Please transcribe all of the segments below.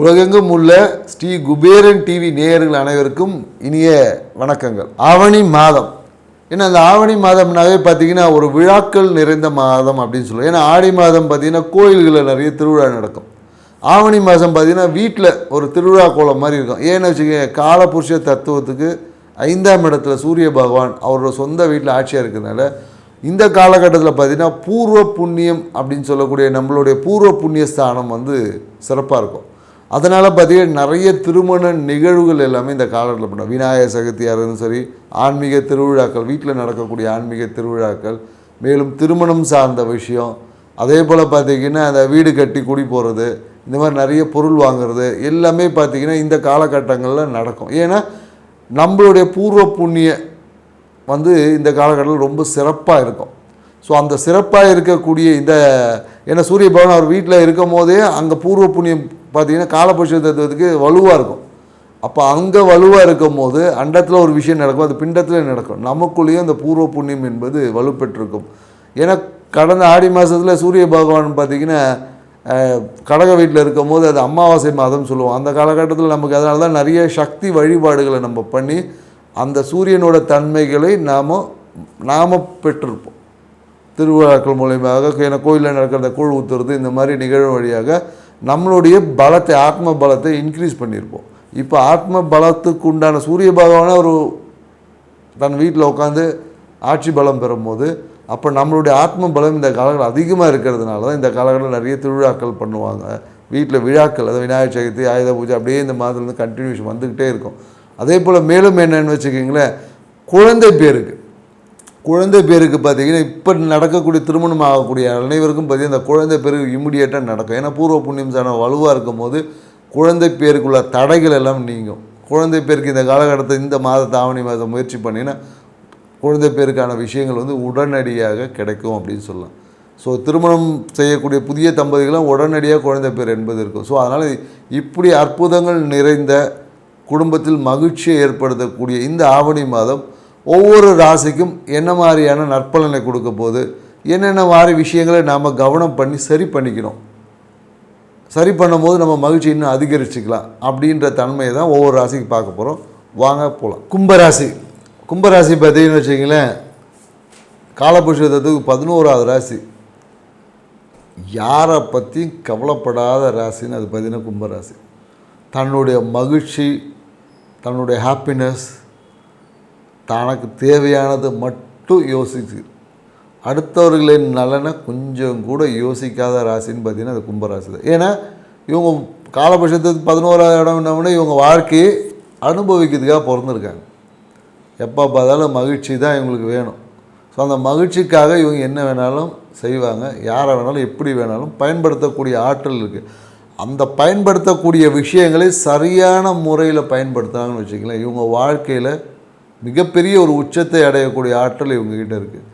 உலகெங்கும் உள்ள ஸ்ரீ குபேரன் டிவி நேயர்கள் அனைவருக்கும் இனிய வணக்கங்கள். ஆவணி மாதம். ஏன்னா அந்த ஆவணி மாதம்னாவே பார்த்தீங்கன்னா ஒரு விழாக்கள் நிறைந்த மாதம் அப்படின்னு சொல்லுவோம். ஏன்னா ஆடி மாதம் பார்த்தீங்கன்னா கோயில்களில் நிறைய திருவிழா நடக்கும். ஆவணி மாதம் பார்த்தீங்கன்னா வீட்டில் ஒரு திருவிழா கோலம் மாதிரி இருக்கும். ஏன்னு வச்சுக்கோங்க காலபுருஷ தத்துவத்துக்கு ஐந்தாம் இடத்துல சூரிய பகவான் அவரோட சொந்த வீட்டில் ஆட்சியாக இருக்கிறதுனால இந்த காலகட்டத்தில் பார்த்தீங்கன்னா பூர்வ புண்ணியம் அப்படின்னு சொல்லக்கூடிய நம்மளுடைய பூர்வ புண்ணிய ஸ்தானம் வந்து சிறப்பாக இருக்கும். அதனால் பார்த்தீங்கன்னா நிறைய திருமண நிகழ்வுகள் எல்லாமே இந்த காலத்தில் பண்ண விநாயகர் சதுர்த்தியாக இருந்தாலும் சரி ஆன்மீக திருவிழாக்கள் வீட்டில் நடக்கக்கூடிய ஆன்மீக திருவிழாக்கள் மேலும் திருமணம் சார்ந்த விஷயம். அதே போல் பார்த்தீங்கன்னா அந்த வீடு கட்டி குடி போகிறது இந்த மாதிரி நிறைய பொருள் வாங்குறது எல்லாமே பார்த்திங்கன்னா இந்த காலகட்டங்களில் நடக்கும். ஏன்னா நம்மளுடைய பூர்வ புண்ணிய வந்து இந்த காலகட்டத்தில் ரொம்ப சிறப்பாக இருக்கும். ஸோ அந்த சிறப்பாக இருக்கக்கூடிய இந்த ஏன்னா சூரிய பகவான் அவர் வீட்டில் இருக்கும் போதே அங்கே பூர்வ புண்ணியம் பார்த்தீங்கன்னா காலபுருஷ தத்துவத்துக்கு வலுவாக இருக்கும். அப்போ அங்கே வலுவாக இருக்கும் போது அண்டத்தில் ஒரு விஷயம் நடக்கும் அது பிண்டத்தில் நடக்கும். நமக்குள்ளேயும் அந்த பூர்வ புண்ணியம் என்பது வலுப்பெற்றிருக்கும். ஏன்னா கடந்த ஆடி மாதத்தில் சூரிய பகவான் பார்த்திங்கன்னா கடக வீட்டில் இருக்கும் போது அது அமாவாசை மாதம் சொல்லுவோம். அந்த காலகட்டத்தில் நமக்கு அதனால தான் நிறைய சக்தி வழிபாடுகளை நம்ம பண்ணி அந்த சூரியனோட தன்மைகளை நாம் நாம் பெற்றிருப்போம். திருவிழாக்கள் மூலயமாக ஏன்னா கோயிலில் நடக்கிற கூழ் ஊற்றுறது இந்த மாதிரி நிகழ்வு வழியாக நம்மளுடைய பலத்தை ஆத்ம பலத்தை இன்க்ரீஸ் பண்ணியிருப்போம். இப்போ ஆத்ம பலத்துக்கு உண்டான சூரிய பகவான ஒரு தன் வீட்டில் உட்காந்து ஆட்சி பலம் பெறும்போது அப்போ நம்மளுடைய ஆத்ம பலம் இந்த காலங்கள் அதிகமாக இருக்கிறதுனால தான் இந்த காலங்களில் நிறைய திருவிழாக்கள் பண்ணுவாங்க. வீட்டில் விழாக்கள் அதாவது விநாயகர் சதுர்த்தி ஆயுத பூஜை அப்படியே இந்த மாதத்துலேருந்து கண்டினியூஷன் வந்துக்கிட்டே இருக்கும். அதே போல் மேலும் என்னென்னு வச்சுக்கிங்களேன் குழந்தை பேருக்கு. குழந்தை பேருக்கு பார்த்தீங்கன்னா இப்போ நடக்கக்கூடிய திருமணம் ஆகக்கூடிய அனைவருக்கும் பார்த்தீங்கன்னா அந்த குழந்தை பேருக்கு இம்மிடியேட்டாக நடக்கும். ஏன்னா பூர்வ புண்ணியம் சாணம் வலுவாக இருக்கும் போது குழந்தை பேருக்குள்ள தடைகள் எல்லாம் நீங்கும். குழந்தை பேருக்கு இந்த காலகட்டத்தில் இந்த மாத தாவணி மாதம் முயற்சி பண்ணினா குழந்தை பேருக்கான விஷயங்கள் வந்து உடனடியாக கிடைக்கும் அப்படின்னு சொல்லலாம். ஸோ திருமணம் செய்யக்கூடிய புதிய தம்பதிகளும் உடனடியாக குழந்தை பேர் என்பது இருக்கும். ஸோ அதனால் இப்படி அற்புதங்கள் நிறைந்த குடும்பத்தில் மகிழ்ச்சியை ஏற்படுத்தக்கூடிய இந்த ஆவணி மாதம் ஒவ்வொரு ராசிக்கும் என்ன மாதிரியான நற்பலனை கொடுக்க போது என்னென்ன மாதிரி விஷயங்களை நாம் கவனம் பண்ணி சரி பண்ணிக்கணும். சரி பண்ணும்போது நம்ம மகிழ்ச்சி இன்னும் அதிகரிச்சுக்கலாம் அப்படின்ற தன்மையை தான் ஒவ்வொரு ராசிக்கு பார்க்க போகிறோம் வாங்க போகலாம் கும்பராசி. கும்பராசி பார்த்தீங்கன்னு வச்சிங்களேன் காலபுருஷத்துக்கு பதினோராவது ராசி. யாரை பற்றியும் கவலைப்படாத ராசின்னு அது பார்த்தீங்கன்னா கும்பராசி. தன்னுடைய மகிழ்ச்சி தன்னுடைய ஹாப்பினஸ் தனக்கு தேவையானது மட்டும் யோசிச்சு. அடுத்தவர்களின் நலனை கொஞ்சம் கூட யோசிக்காத ராசின்னு பார்த்தீங்கன்னா அது கும்பராசி தான் ஏன்னா இவங்க காலபட்சத்துக்கு பதினோராவது என்னவுன்னா இவங்க வாழ்க்கையை அனுபவிக்கிறதுக்காக பிறந்திருக்காங்க. எப்போ பார்த்தாலும் மகிழ்ச்சி தான் இவங்களுக்கு வேணும். ஸோ அந்த மகிழ்ச்சிக்காக இவங்க என்ன வேணாலும் செய்வாங்க யாரை வேணாலும் எப்படி வேணாலும் பயன்படுத்தக்கூடிய ஆற்றல் இருக்குது அந்த பயன்படுத்தக்கூடிய விஷயங்களை சரியான முறையில் பயன்படுத்துகிறாங்கன்னு வச்சுக்கலாம் இவங்க வாழ்க்கையில் மிகப்பெரிய ஒரு உச்சத்தை அடையக்கூடிய ஆற்றல் இவங்ககிட்ட இருக்குது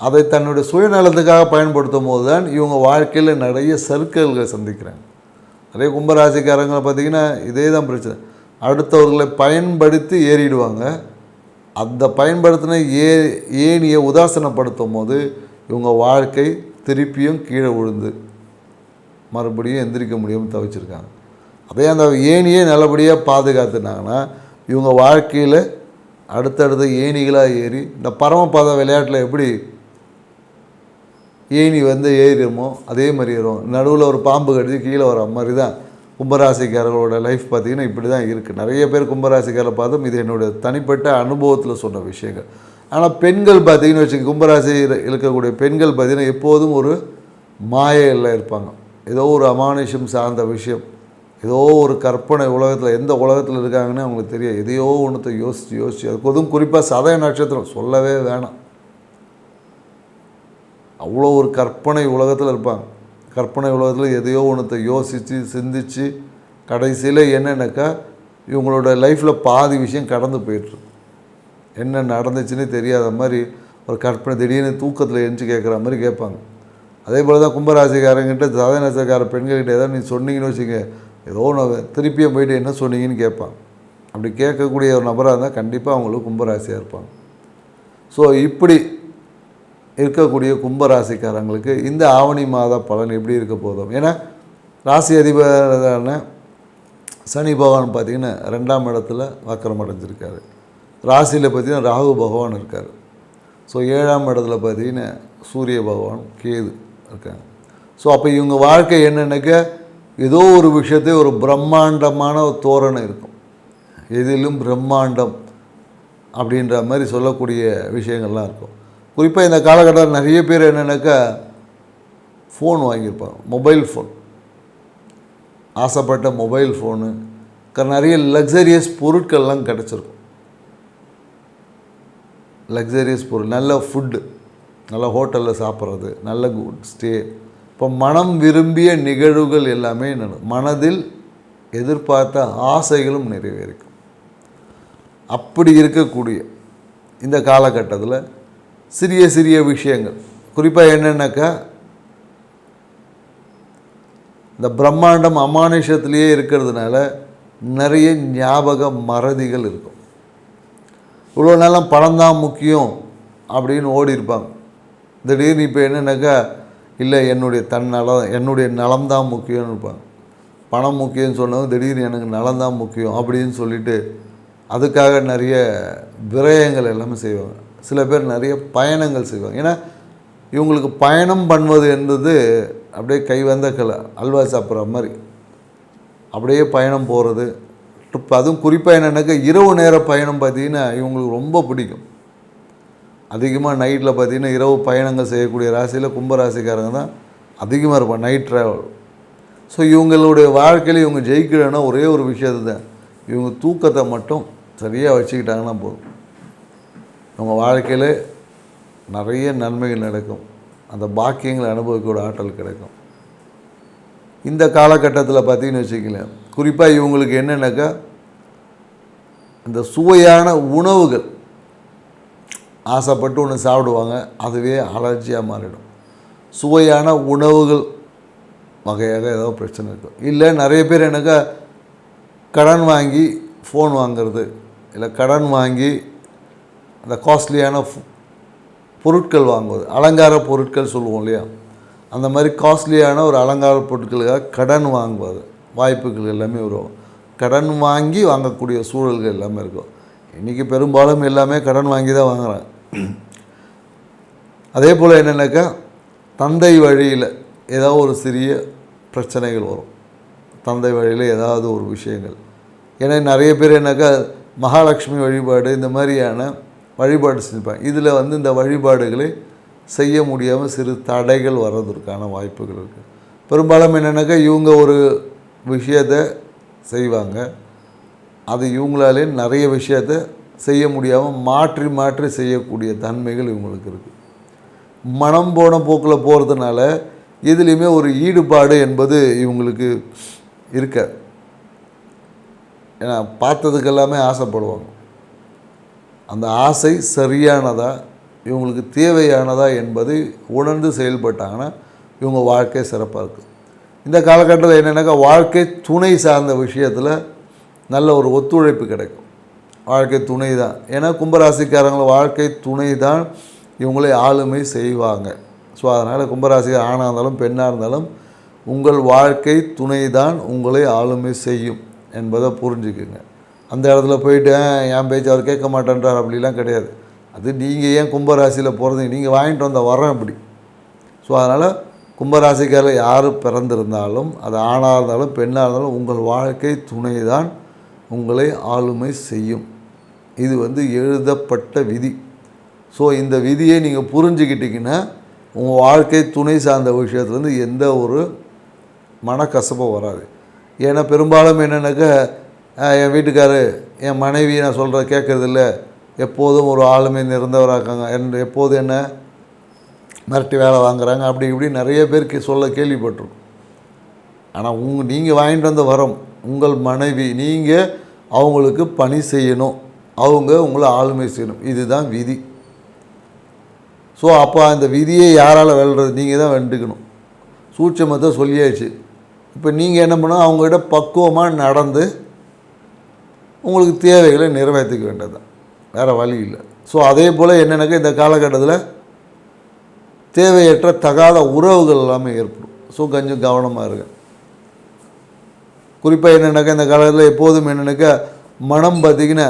அதை தன்னுடைய சுயநலத்துக்காக பயன்படுத்தும் போது தான் இவங்க வாழ்க்கையில் நிறைய சர்க்கிள்களை சந்திக்கிறாங்க. நிறைய கும்பராசிக்காரங்களை பார்த்திங்கன்னா இதே தான் பிரச்சனை. அடுத்தவர்களை பயன்படுத்தி ஏறிடுவாங்க. அந்த பயன்படுத்தின ஏ ஏணியை உதாசனப்படுத்தும் போது இவங்க வாழ்க்கை திருப்பியும் கீழே விழுந்து மறுபடியும் எந்திரிக்க முடியாமல் தவிச்சிருக்காங்க. அதே அந்த ஏணியை நல்லபடியாக பாதுகாத்துனாங்கன்னா இவங்க வாழ்க்கையில் அடுத்தடுத்த ஏணிகளாக ஏறி இந்த பரமபத விளையாட்டில் எப்படி ஏணி வந்து ஏறிடுமோ அதே மாதிரி ஏறும் நடுவில் ஒரு பாம்பு கடிச்சு கீழே வர மாதிரி தான் கும்பராசிக்காரர்களோட லைஃப் பார்த்திங்கன்னா இப்படி தான் இருக்குது நிறைய பேர் கும்பராசிக்காரரை பார்த்தும் இது என்னுடைய தனிப்பட்ட அனுபவத்தில் சொன்ன விஷயங்கள். ஆனால் பெண்கள் பார்த்திங்கன்னு வச்சுக்க கும்பராசி இருக்கக்கூடிய பெண்கள் பார்த்திங்கன்னா எப்போதும் ஒரு மாயையில் இருப்பாங்க. ஏதோ ஒரு அமானுஷம் சார்ந்த விஷயம் ஏதோ ஒரு கற்பனை உலகத்தில் எந்த உலகத்தில் இருக்காங்கன்னு அவங்களுக்கு தெரியும் எதையோ ஒன்றத்தை யோசித்து யோசித்து அதுக்கு அதுவும் குறிப்பாக சதய நட்சத்திரம் சொல்லவே வேணாம். அவ்வளோ ஒரு கற்பனை உலகத்தில் இருப்பாங்க. கற்பனை உலகத்தில் எதையோ ஒன்றத்தை யோசித்து சிந்தித்து கடைசியில் என்னென்னாக்கா இவங்களோட லைஃப்பில் பாதி விஷயம் கடந்து போயிட்டுருக்கு என்ன நடந்துச்சுன்னே தெரியாத மாதிரி ஒரு கற்பனை திடீர்னு தூக்கத்தில் எழுந்துச்சு கேட்குற மாதிரி கேட்பாங்க. அதே போல் தான் கும்பராசிக்காரங்கிட்ட சதய பெண்கள்கிட்ட ஏதாவது நீ சொன்னீங்கன்னு வச்சுங்க ஏதோ ஒன்று திருப்பியும் போயிட்டு என்ன சொன்னீங்கன்னு கேட்பான். அப்படி கேட்கக்கூடிய ஒரு நபராக இருந்தால் கண்டிப்பாக அவங்களுக்கு கும்பராசியாக இருப்பாங்க. ஸோ இப்படி இருக்கக்கூடிய கும்பராசிக்காரங்களுக்கு இந்த ஆவணி மாத பலன் எப்படி இருக்க போதும் ஏன்னா ராசி அதிபரான சனி பகவான் பார்த்திங்கன்னா ரெண்டாம் இடத்துல வக்கரம் அடைஞ்சிருக்காரு. ராசியில் பார்த்திங்கன்னா ராகு பகவான் இருக்கார். ஸோ ஏழாம் இடத்துல பார்த்திங்கன்னா சூரிய பகவான் கேது. இருக்காங்க ஸோ அப்போ இவங்க வாழ்க்கை என்னென்னாக்க? ஏதோ ஒரு விஷயத்தை ஒரு பிரம்மாண்டமான ஒரு தோரணை இருக்கும். எதிலும் பிரம்மாண்டம் அப்படின்ற மாதிரி சொல்லக்கூடிய விஷயங்கள்லாம் இருக்கும். குறிப்பாக இந்த காலகட்டத்தில் நிறைய பேர் என்னென்னாக்கா? ஃபோன் வாங்கியிருப்பாங்க. மொபைல் ஃபோன் ஆசைப்பட்ட மொபைல் ஃபோனு நிறைய லக்ஸரியஸ் பொருட்கள்லாம் கிடச்சிருக்கும். லக்ஸரியஸ் பொருள். நல்ல ஃபுட்டு நல்ல ஹோட்டலில் சாப்பிட்றது நல்ல குட் ஸ்டே இப்போ மனம் விரும்பிய நிகழ்வுகள் எல்லாமே நட- மனதில் எதிர்பார்த்த ஆசைகளும் நிறைவேறிக்கும். அப்படி இருக்கக்கூடிய இந்த காலகட்டத்தில் சிறிய சிறிய விஷயங்கள். குறிப்பாக என்னென்னாக்கா இந்த பிரம்மாண்டம் அமானுஷத்துலேயே இருக்கிறதுனால நிறைய ஞாபக மறதிகள் இருக்கும். இவ்வளோ நேரம் பணம் தான் முக்கியம் அப்படின்னு ஓடி இருப்பாங்க திடீர்னு இப்போ என்னென்னாக்கா இல்லை என்னுடைய தன் நலம் என்னுடைய நலம் தான் முக்கியம்னு இருப்பாங்க. பணம் முக்கியம்னு சொன்னவங்க திடீர்னு எனக்கு நலம் தான் முக்கியம் அப்படின்னு சொல்லிட்டு அதுக்காக நிறைய விரயங்கள் எல்லாமே செய்வாங்க. சில பேர் நிறைய பயணங்கள் செய்வாங்க. ஏன்னா இவங்களுக்கு பயணம் பண்ணுவது என்பது அப்படியே கை வந்த கலை அல்வா சாப்பிட்ற மாதிரி. அப்படியே பயணம் போகிறது ட்ரிப் அதுவும் குறிப்பாக என்னென்னாக்கா இரவு நேர பயணம் பார்த்தீங்கன்னா இவங்களுக்கு ரொம்ப பிடிக்கும். அதிகமாக நைட்டில் பார்த்தீங்கன்னா இரவு பயணங்கள் செய்யக்கூடிய ராசியில் கும்பராசிக்காரங்க தான் அதிகமாக இருப்பாங்க நைட் ட்ராவல் ஸோ இவங்களுடைய வாழ்க்கையில் இவங்க ஜெயிக்கணும்னா ஒரே ஒரு விஷயத்தை தான். இவங்க தூக்கத்தை மட்டும் சரியாக வச்சுக்கிட்டாங்கன்னா போதும். இவங்க வாழ்க்கையில் நிறைய நன்மைகள் நடக்கும். அந்த பாக்கியங்களை அனுபவிக்கக்கூடிய ஆற்றல் கிடைக்கும். இந்த காலகட்டத்தில் பார்த்தீங்கன்னு வச்சுக்கங்களேன் குறிப்பாக இவங்களுக்கு என்னென்னாக்கா இந்த சுவையான உணவுகள் ஆசைப்பட்டு ஒன்று சாப்பிடுவாங்க அதுவே அலர்ஜியாக மாறிடும். சுவையான உணவுகள் வகையாக ஏதோ பிரச்சனை இருக்கும். இல்லை நிறைய பேர் எனக்கு கடன் வாங்கி ஃபோன் வாங்குறது இல்லை கடன் வாங்கி அந்த காஸ்ட்லியான ஃபு- பொருட்கள் வாங்குவது அலங்கார பொருட்கள் சொல்லுவோம் இல்லையா? அந்த மாதிரி காஸ்ட்லியான ஒரு அலங்கார பொருட்களுக்காக கடன் வாங்குவது வாய்ப்புகள் எல்லாமே வரும் கடன் வாங்கி வாங்கக்கூடிய சூழல்கள் எல்லாமே இருக்கும். இன்றைக்கி பெரும்பாலும் எல்லாமே கடன் வாங்கி தான் வாங்குகிறேன் அதே போல் என்னென்னாக்கா தந்தை வழியில் ஏதாவது ஒரு சிறிய பிரச்சனைகள் வரும். தந்தை வழியில் ஏதாவது ஒரு விஷயங்கள். ஏன்னா நிறைய பேர் என்னக்கா மகாலட்சுமி வழிபாடு இந்த மாதிரியான வழிபாடு செஞ்சுப்பாங்க. இதில் வந்து இந்த வழிபாடுகளை செய்ய முடியாமல் சிறு தடைகள் வர்றதற்கான வாய்ப்புகள் இருக்குது பெரும்பாலும் என்னென்னாக்கா இவங்க ஒரு விஷயத்தை செய்வாங்க. அது இவங்களாலே நிறைய விஷயத்த செய்ய முடியாமல் மாற்றி மாற்றி செய்யக்கூடிய தன்மைகள் இவங்களுக்கு இருக்குது மனம் போன போக்கில் போகிறதுனால எதுலேயுமே ஒரு ஈடுபாடு என்பது இவங்களுக்கு இருக்க. ஏன்னா பார்த்ததுக்கெல்லாமே ஆசைப்படுவாங்க. அந்த ஆசை சரியானதா இவங்களுக்கு தேவையானதா என்பதை உணர்ந்து செயல்பட்டாங்கன்னா இவங்க வாழ்க்கை சிறப்பாக இருக்குது இந்த காலகட்டத்தில் என்னென்னாக்கா வாழ்க்கை துணை சார்ந்த விஷயத்தில் நல்ல ஒரு ஒத்துழைப்பு கிடைக்கும். வாழ்க்கை துணை தான் ஏன்னா கும்பராசிக்காரங்கள வாழ்க்கை துணை தான் இவங்களை ஆளுமை செய்வாங்க. ஸோ அதனால் கும்பராசிக்கு ஆணாக இருந்தாலும் பெண்ணாக இருந்தாலும் உங்கள் வாழ்க்கை துணை தான் உங்களை ஆளுமை செய்யும் என்பதை புரிஞ்சுக்குங்க. அந்த இடத்துல போயிட்டு என் பேச்சு அவர் கேட்க மாட்டேன்றார் அப்படிலாம் கிடையாது. அது நீங்கள் ஏன் கும்பராசியில் பிறந்தீங்க? நீங்கள் வாங்கிட்டு வந்த வரோம் இப்படி. ஸோ அதனால் கும்பராசிக்காரர் யார் பிறந்திருந்தாலும் அது ஆணாக இருந்தாலும் பெண்ணாக இருந்தாலும் உங்கள் வாழ்க்கை துணை தான் உங்களை ஆளுமை செய்யும். இது வந்து எழுதப்பட்ட விதி. ஸோ இந்த விதியை நீங்கள் புரிஞ்சுக்கிட்டீங்கன்னா உங்கள் வாழ்க்கை துணை சார்ந்த விஷயத்துலேருந்து எந்த ஒரு மனக்கசப்பும் வராது. ஏன்னா பெரும்பாலும் என்னென்னாக்கா என் வீட்டுக்காரு என் மனைவி நான் சொல்கிற கேட்கறதில்ல. எப்போதும் ஒரு ஆளுமை நிறந்தவராக்காங்க என் எப்போதும் என்ன மிரட்டி வேலை வாங்குறாங்க. அப்படி இப்படி நிறைய பேருக்கு சொல்ல கேள்விப்பட்டிருக்கும். ஆனால் உங்க நீங்கள் வாங்கிட்டு வந்த வரம் உங்கள் மனைவி நீங்கள் அவங்களுக்கு பணி செய்யணும். அவங்க உங்களை ஆளுமை செய்யணும். இதுதான் விதி. ஸோ அப்போ அந்த விதியை யாரால் வெல்றது? நீங்கள் தான் வெண்டுக்கணும் சூட்சமத்தை சொல்லியாச்சு. இப்போ நீங்கள் என்ன பண்ணணும்? அவங்ககிட்ட பக்குவமாக நடந்து உங்களுக்கு தேவைகளை நிறைவேற்றிக்க வேண்டியதுதான். வேறு வழி இல்லை. ஸோ அதே போல் என்னென்னாக்கா இந்த காலகட்டத்தில் தேவையற்ற தகாத உறவுகள் எல்லாமே ஏற்படும். ஸோ கொஞ்சம் கவனமாக இருங்க. குறிப்பாக என்னென்னாக்கா இந்த காலத்தில் எப்போதும் என்னென்னாக்கா மனம் பார்த்திங்கன்னா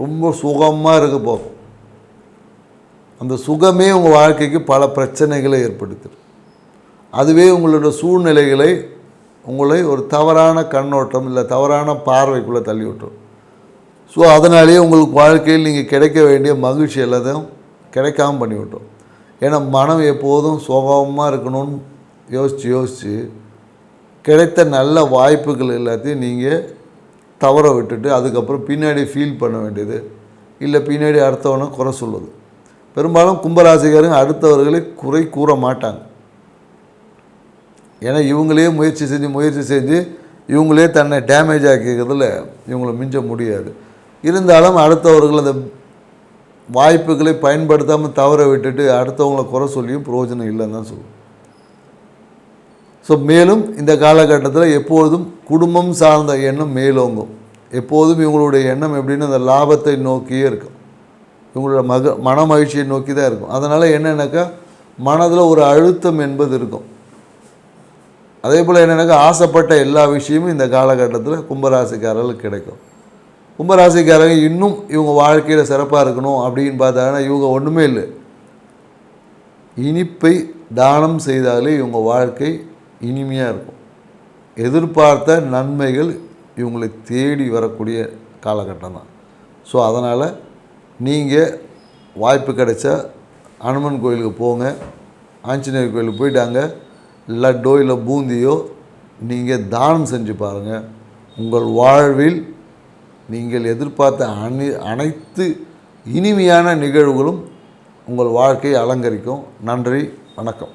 ரொம்ப சுகமாக இருக்க போகும் அந்த சுகமே உங்கள் வாழ்க்கைக்கு பல பிரச்சனைகளை ஏற்படுத்தும் அதுவே உங்களோட சூழ்நிலைகளை உங்களை ஒரு தவறான கண்ணோட்டம் இல்லை தவறான பார்வைக்குள்ளே தள்ளி விட்டுரும் ஸோ அதனாலேயே உங்களுக்கு வாழ்க்கையில் நீங்கள் கிடைக்க வேண்டிய மகிழ்ச்சி எல்லாத்தையும் கிடைக்காம பண்ணிவிட்டோம். ஏன்னா மனம் எப்போதும் சுகமாக இருக்கணும்னு யோசித்து யோசித்து கிடைத்த நல்ல வாய்ப்புகள் எல்லாத்தையும் நீங்கள் தவற விட்டுட்டு அதுக்கப்புறம் பின்னாடி ஃபீல் பண்ண வேண்டியது. இல்லை பின்னாடி அடுத்தவனை குறை சொல்லுது பெரும்பாலும் கும்பராசிக்காரங்க அடுத்தவர்களை குறை கூற மாட்டாங்க. ஏன்னா இவங்களே முயற்சி செஞ்சு முயற்சி செஞ்சு இவங்களே தன்னை டேமேஜ் ஆக்கிக்கிறதுல இவங்களை மிஞ்ச முடியாது. இருந்தாலும் அடுத்தவர்கள் அந்த வாய்ப்புகளை பயன்படுத்தாமல் தவற விட்டுட்டு அடுத்தவங்களை குறை சொல்லியும் பிரயோஜனம் இல்லைன்னு தான் சொல்லுவோம் ஸோ மேலும் இந்த காலகட்டத்தில் எப்பொழுதும் குடும்பம் சார்ந்த எண்ணம் மேலோங்கும். எப்போதும் இவங்களுடைய எண்ணம் எப்படின்னு அந்த லாபத்தை நோக்கியே இருக்கும். இவங்களோட மக மன மகிழ்ச்சியை நோக்கி தான் இருக்கும். அதனால் என்னென்னாக்கா மனதில் ஒரு அழுத்தம் என்பது இருக்கும். அதே போல் என்னென்னாக்கா ஆசைப்பட்ட எல்லா விஷயமும் இந்த காலகட்டத்தில் கும்பராசிக்காரர்களுக்கு கிடைக்கும். கும்பராசிக்காரங்க இன்னும் இவங்க வாழ்க்கையில் சிறப்பாக இருக்கணும் அப்படின்னு பார்த்தாங்கன்னா இவங்க ஒன்றுமே இல்லை. இனிப்பை தானம் செய்தாலே இவங்க வாழ்க்கை இனிமையாக இருக்கும். எதிர்பார்த்த நன்மைகள் இவங்களை தேடி வரக்கூடிய காலகட்டம் தான். ஸோ அதனால் நீங்கள் வாய்ப்பு கிடைச்சா அனுமன் கோயிலுக்கு போங்க. ஆஞ்சநேயர் கோயிலுக்கு போயிட்டாங்க. லட்டோ இல்லை பூந்தியோ நீங்கள் தானம் செஞ்சு பாருங்கள் உங்கள் வாழ்வில் நீங்கள் எதிர்பார்த்த அனை அனைத்து இனிமையான நிகழ்வுகளும் உங்கள் வாழ்க்கையை அலங்கரிக்கும். நன்றி வணக்கம்.